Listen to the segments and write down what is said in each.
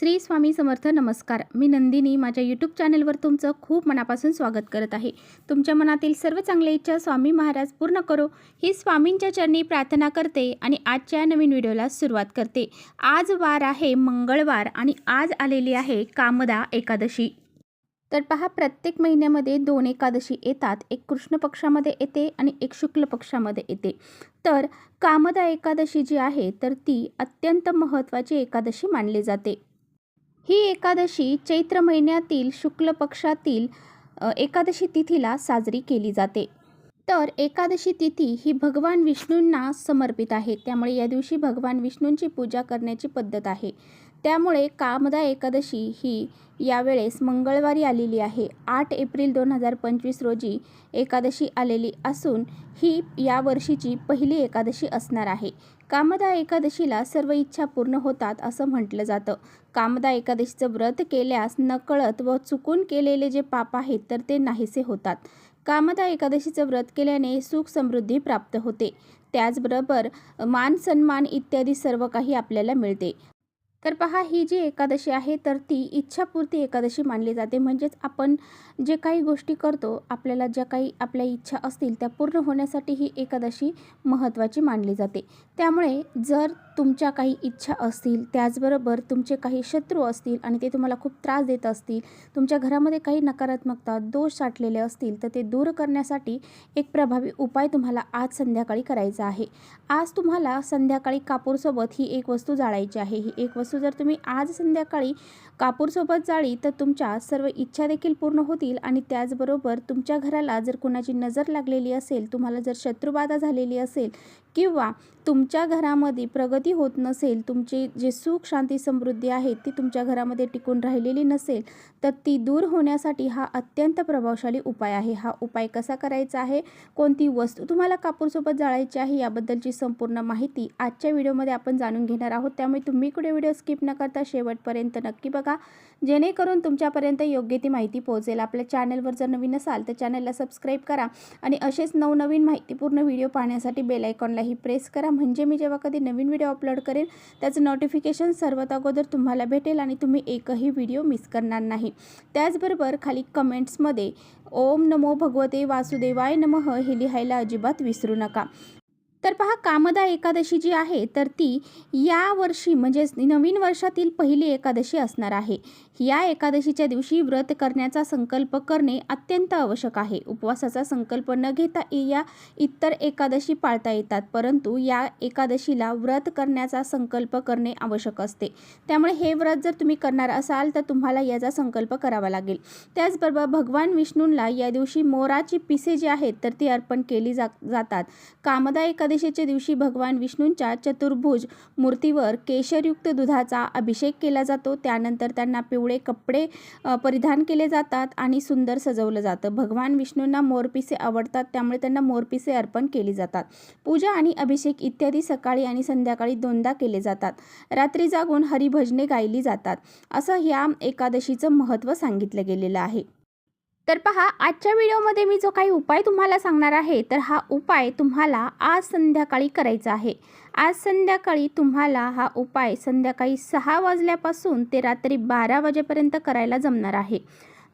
श्री स्वामी समर्थ नमस्कार. मी नंदिनी. माझ्या यूट्यूब चॅनलवर तुमचं खूप मनापासून स्वागत करत आहे. तुमच्या मनातील सर्व चांगल्या इच्छा स्वामी महाराज पूर्ण करो. ही स्वामींच्या चरणी प्रार्थना करते आणि आजच्या नवीन व्हिडिओला सुरुवात करते. आज वार आहे मंगळवार आणि आज आलेली आहे कामदा एकादशी. तर पहा प्रत्येक महिन्यामध्ये दोन एकादशी येतात. एक कृष्ण पक्षामध्ये येते आणि एक शुक्ल पक्षामध्ये येते. तर कामदा एकादशी जी आहे तर ती अत्यंत महत्त्वाची एकादशी मानली जाते. ही एकादशी चैत्र महिन्यातील शुक्ल पक्षातील एकादशी तिथीला साजरी केली जाते. तर एकादशी तिथी ही भगवान विष्णूंना समर्पित आहे. त्यामुळे या दिवशी भगवान विष्णूंची पूजा करण्याची पद्धत आहे. त्यामुळे कामदा एकादशी ही यावेळेस मंगळवारी आलेली आहे. आठ एप्रिल दोन हजार पंचवीस रोजी एकादशी आलेली असून ही या वर्षीची पहिली एकादशी असणार आहे. कामदा एकादशीला सर्व इच्छा पूर्ण होतात असं म्हटलं जातं. कामदा एकादशीचं व्रत केल्यास नकळत व चुकून केलेले जे पाप आहेत तर ते नाहीसे होतात. कामदा एकादशीचं व्रत केल्याने सुख समृद्धी प्राप्त होते. त्याचबरोबर मान सन्मान इत्यादी सर्व काही आपल्याला मिळते. तर पहा ही जी एकादशी आहे तर ती इच्छापूर्ती एकादशी मानली जाते. म्हणजेच आपण जे काही गोष्टी करतो आपल्याला ज्या काही आपल्या इच्छा असतील त्या पूर्ण होण्यासाठी ही एकादशी महत्त्वाची मानली जाते. त्यामुळे जर तुमच्या काही इच्छा असतील त्याचबरोबर तुमचे काही शत्रू असतील आणि ते तुम्हाला खूप त्रास देत असतील तुमच्या घरामध्ये काही नकारात्मकता दोष साठलेले असतील तर ते दूर करण्यासाठी एक प्रभावी उपाय तुम्हाला आज संध्याकाळी करायचा आहे. आज तुम्हाला संध्याकाळी कापूरसोबत ही एक वस्तू जाळायची आहे. ही एक वस्तू जर तुम्ही आज संध्याकाळी कापूरसोबत जाळी तर तुमच्या सर्व इच्छा देखील पूर्ण होतील आणि त्याचबरोबर तुमच्या घराला जर कुणाची नजर लागलेली असेल तुम्हाला जर शत्रुबाधा झालेली असेल किंवा तुमच्या घरामध्ये प्रगती होत नसेल तुमची जे सुख शांती समृद्धी आहे ती तुमच्या घरामध्ये टिकून राहिलेली नसेल तर ती दूर होण्यासाठी हा अत्यंत प्रभावशाली उपाय आहे. हा उपाय कसा करायचा आहे? कोणती वस्तू तुम्हाला कापूरसोबत जाळायची आहे? याबद्दलची संपूर्ण माहिती आजच्या व्हिडिओमध्ये आपण जाणून घेणार आहोत. त्यामुळे तुम्ही कुठे व्हिडिओ स्किप न करता शेवटपर्यंत नक्की बघा. जेणेकरून तुमच्यापर्यंत योग्य ती माहिती पोहोचेल. आपल्या चॅनलवर जर नवीन असाल तर चॅनलला सबस्क्राईब करा आणि असेच नवनवीन माहितीपूर्ण व्हिडिओ पाहण्यासाठी बेलायकॉनला आयकॉनलाही प्रेस करा. म्हणजे मी जेव्हा कधी नवीन व्हिडिओ अपलोड करेन त्याचं नोटिफिकेशन सर्वात अगोदर तुम्हाला भेटेल आणि तुम्ही एकही व्हिडिओ मिस करणार नाही. त्याचबरोबर खाली कमेंट्समध्ये ओम नमो भगवते वासुदेवाय नमः हे लिहायला अजिबात विसरू नका. तर पहा कामदा एकादशी जी आहे तर ती या वर्षी म्हणजेच नवीन वर्षातील पहिली एकादशी असणार आहे. या एकादशीच्या दिवशी व्रत करण्याचा संकल्प करणे अत्यंत आवश्यक आहे. उपवासाचा संकल्प न घेता या इतर एकादशी पाळता येतात परंतु या एकादशीला व्रत करण्याचा संकल्प करणे आवश्यक असते. त्यामुळे हे व्रत जर तुम्ही करणार असाल तर तुम्हाला याचा संकल्प करावा लागेल. त्याचबरोबर भगवान विष्णूंना या दिवशी मोराची पिसे जी आहेत तर ती अर्पण केली जा जातात. कामदा एकादशीच्या दिवशी भगवान विष्णूंच्या चतुर्भुज मूर्तीवर केशरयुक्त दुधाचा अभिषेक केला जातो. त्यानंतर त्यांना पिवळे कपडे परिधान केले जातात आणि सुंदर सजवलं जातं. भगवान विष्णूंना मोरपिसे आवडतात त्यामुळे त्यांना मोरपिसे अर्पण केली जातात. पूजा आणि अभिषेक इत्यादी सकाळी आणि संध्याकाळी दोनदा केले जातात. रात्री जागून हरिभजने गायली जातात. असं ह्या एकादशीचं महत्त्व सांगितलं गेलेलं आहे. तर पहा आजच्या व्हिडिओमध्ये मी जो काही उपाय तुम्हाला सांगणार आहे तर हा उपाय तुम्हाला आज संध्याकाळी करायचा आहे. आज संध्याकाळी तुम्हाला हा उपाय संध्याकाळी सहा वाजल्यापासून ते रात्री बारा वाजेपर्यंत करायला जमणार आहे.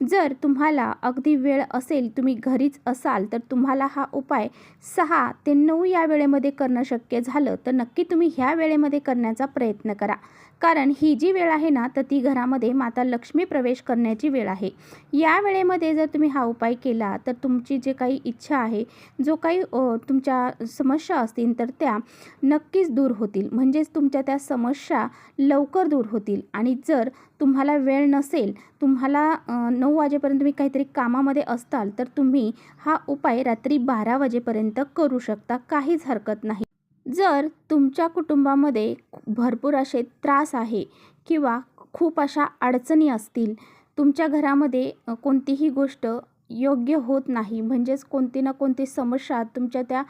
जर तुम्हाला अगदी वेळ असेल तुम्ही घरीच असाल तर तुम्हाला हा उपाय सहा ते नऊ या वेळेमध्ये करणं शक्य झालं तर नक्की तुम्ही ह्या वेळेमध्ये करण्याचा प्रयत्न करा. कारण ही जी वेळ आहे ना तर ती घरामध्ये माता लक्ष्मी प्रवेश करण्याची वेळ आहे. या वेळेमध्ये जर तुम्ही हा उपाय केला तर तुमची जे काही इच्छा आहे जो काही तुमच्या समस्या असतील तर त्या नक्कीच दूर होतील. म्हणजेच तुमच्या त्या समस्या लवकर दूर होतील. आणि जर तुम्हाला वेळ नसेल तुम्हाला नऊ वाजेपर्यंत तुम्ही काहीतरी कामामध्ये असताल तर तुम्ही हा उपाय रात्री बारा वाजेपर्यंत करू शकता. काहीच हरकत नाही. जर तुमच्या कुटुंबामध्ये भरपूर असे त्रास आहे किंवा खूप अशा अडचणी असतील तुमच्या घरामध्ये कोणतीही गोष्ट योग्य होत नाही म्हणजेच कोणती ना कोणती समस्या तुमच्या त्या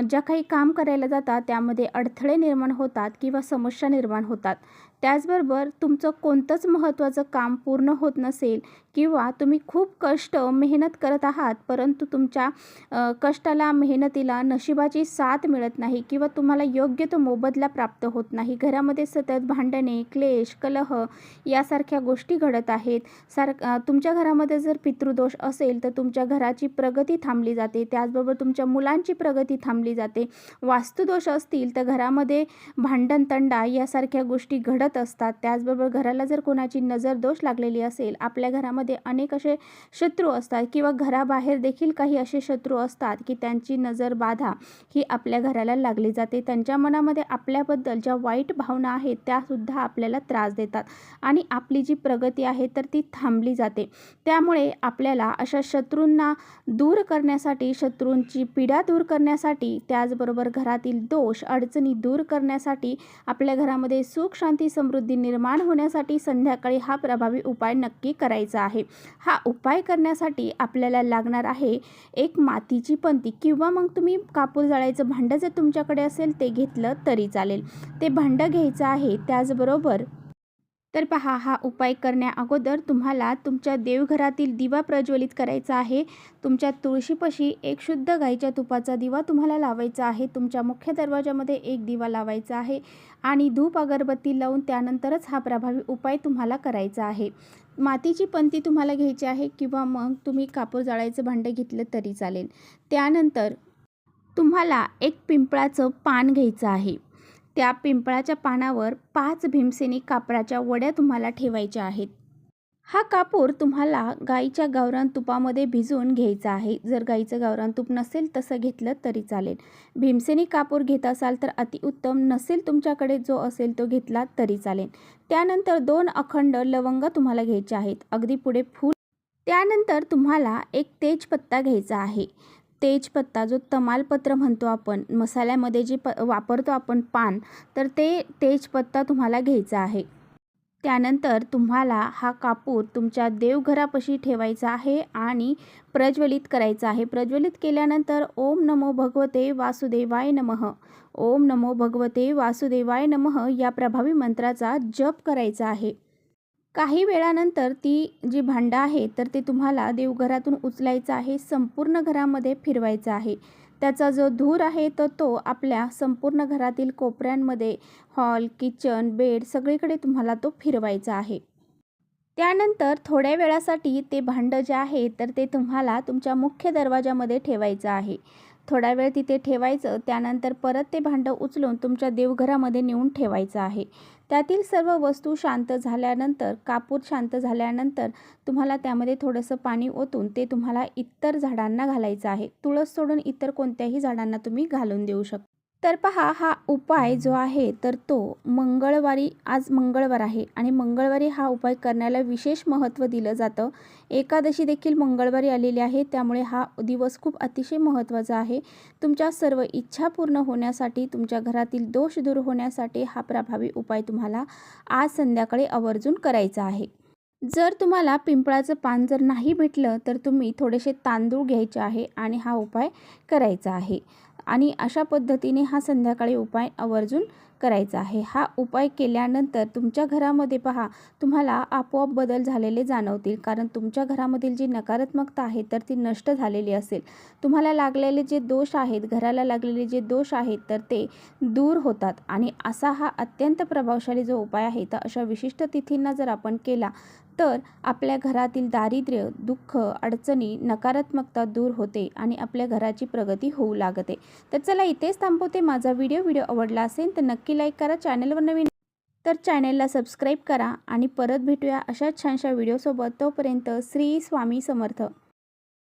ज्या काही काम करायला जातात त्यामध्ये अडथळे निर्माण होतात किंवा समस्या निर्माण होतात त्याचबरोबर तुमचं कोणतंच महत्त्वाचं काम पूर्ण होत नसेल किंवा तुम्ही खूप कष्ट मेहनत करत आहात परंतु तुमच्या कष्टाला मेहनतीला नशिबाची साथ मिळत नाही किंवा तुम्हाला योग्य तो मोबदला प्राप्त होत नाही. घरामध्ये सतत भांडणे क्लेश कलह यासारख्या गोष्टी घडत आहेत. सार तुमच्या घरामध्ये जर पितृदोष असेल तर तुमच्या घराची प्रगती थांबली जाते. त्याचबरोबर तुमच्या मुलांची प्रगती थांबली जाते. वास्तुदोष असतील तर घरामध्ये भांडण तंडा यासारख्या गोष्टी घडत असतात. त्याचबरोबर घराला जर कोणाची नजर दोष लागलेली असेल आपल्या घरामध्ये अनेक असे शत्रू असतात किंवा घराबाहेर देखील काही असे शत्रू असतात की त्यांची नजर बाधा ही आपल्या घराला लागली जाते. त्यांच्या मनामध्ये आपल्याबद्दल ज्या वाईट भावना आहेत त्यासुद्धा आपल्याला त्रास देतात आणि आपली जी प्रगती आहे तर ती थांबली जाते. त्यामुळे आपल्याला अशा शत्रूंना दूर करण्यासाठी शत्रूंची पीडा दूर करण्यासाठी त्याचबरोबर घरातील दोष अडचणी दूर करण्यासाठी आपल्या घरामध्ये सुख शांती समृद्धी निर्माण होण्यासाठी संध्याकाळी हा प्रभावी उपाय नक्की करायचा आहे. हा उपाय करण्यासाठी आपल्याला लागणार आहे एक मातीची पंती किंवा मग तुम्ही कापूर जाळायचं भांडं जर तुमच्याकडे असेल ते घेतलं तरी चालेल. ते भांडं घ्यायचं आहे त्याचबरोबर तर पहा हा उपाय करण्या अगोदर तुम्हाला तुमच्या देवघरातील दिवा प्रज्वलित करायचा आहे. तुमच्या तुळशीपाशी एक शुद्ध गाईच्या तुपाचा दिवा तुम्हाला लावायचा आहे. तुमच्या मुख्य दरवाजामध्ये एक दिवा लावायचा आहे आणि धूप अगरबत्ती लावून त्यानंतरच हा प्रभावी उपाय तुम्हाला करायचा आहे. मातीची पंती तुम्हाला घ्यायची आहे किंवा मग तुम्ही कापूर जाळायचं भांडं घेतलं तरी चालेल. त्यानंतर तुम्हाला एक पिंपळाचं पान घ्यायचं आहे. त्या पिंपळाच्या पानावर पाच भीमसेनी कापराच्या वड्या तुम्हाला ठेवायच्या आहेत. हा कापूर तुम्हाला गाईच्या गावरान तुपामध्ये भिजवून घ्यायचा आहे. जर गाईचं गावरान तूप नसेल तसं घेतलं तरी चालेल. भीमसेनी कापूर घेत असाल तर अतिउत्तम नसेल तुमच्याकडे जो असेल तो घेतला तरी चालेल. त्यानंतर दोन अखंड लवंग तुम्हाला घ्यायचे आहेत. अगदी पुढे फूल. त्यानंतर तुम्हाला एक तेजपत्ता घ्यायचा आहे. तेजपत्ता जो तमालपत्र म्हणतो आपण मसाल्यामध्ये जे प वापरतो आपण पान तर ते तेजपत्ता तुम्हाला घ्यायचा आहे. त्यानंतर तुम्हाला हा कापूर तुमच्या देवघरापाशी ठेवायचा आहे आणि प्रज्वलित करायचा आहे. प्रज्वलित केल्यानंतर ओम नमो भगवते वासुदेवाय नमः. ओम नमो भगवते वासुदेवाय नमः या प्रभावी मंत्राचा जप करायचा आहे. काही वेळानंतर ती जी भांडं आहे तर ते तुम्हाला देवघरातून उचलायचं आहे संपूर्ण घरामध्ये फिरवायचं आहे. त्याचा जो धूर आहे तर तो आपल्या संपूर्ण घरातील कोपऱ्यांमध्ये हॉल किचन बेड सगळीकडे तुम्हाला तो फिरवायचा आहे. त्यानंतर थोड्या वेळासाठी ते भांडं जे आहे तर ते तुम्हाला तुमच्या मुख्य दरवाजामध्ये ठेवायचं आहे. थोडा वेळ तिथे ठेवायचं त्यानंतर परत ते भांडं उचलून तुमच्या देवघरामध्ये नेऊन ठेवायचं आहे. त्यातील सर्व वस्तू शांत झाल्यानंतर कापूर शांत झाल्यानंतर तुम्हाला त्यामध्ये थोडंसं पाणी ओतून ते तुम्हाला इतर झाडांना घालायचं आहे. तुळस सोडून इतर कोणत्याही झाडांना तुम्ही घालून देऊ शकता. तर पहा हा उपाय जो आहे तर तो मंगळवारी आज मंगळवार आहे आणि मंगळवारी हा उपाय करण्याला विशेष महत्त्व दिलं जातं. एकादशी देखील मंगळवारी आलेली आहे त्यामुळे हा दिवस खूप अतिशय महत्त्वाचा आहे. तुमच्या सर्व इच्छा पूर्ण होण्यासाठी तुमच्या घरातील दोष दूर होण्यासाठी हा प्रभावी उपाय तुम्हाला आज संध्याकाळी आवर्जून करायचा आहे. जर तुम्हाला पिंपळाचं पान जर नाही भेटलं तर तुम्ही थोडेसे तांदूळ घ्यायचे आहे आणि हा उपाय करायचा आहे. आणि अशा पद्धतीने हा संध्याकाळी उपाय आवर्जून करायचा आहे. हा उपाय केल्यानंतर तुमच्या घरामध्ये पहा तुम्हाला आपोआप बदल झालेले जाणवतील. कारण तुमच्या घरामधील जी नकारात्मकता आहे तर ती नष्ट झालेली असेल. तुम्हाला लागलेले जे दोष आहेत घराला लागलेले जे दोष आहेत तर ते दूर होतात. आणि असा हा अत्यंत प्रभावशाली जो उपाय आहे तर अशा विशिष्ट तिथींना जर आपण केला तर आपल्या घरातील दारिद्र्य दुःख अडचणी नकारात्मकता दूर होते आणि आपल्या घराची प्रगती होऊ लागते. तर चला इथेच थांबवते माझा व्हिडिओ व्हिडिओ आवडला असेल तर नक्की लाईक करा. चॅनलवर नवीन तर चॅनलला सबस्क्राईब करा आणि परत भेटूया अशाच छानशा व्हिडिओसोबत तोपर्यंत श्री स्वामी समर्थ.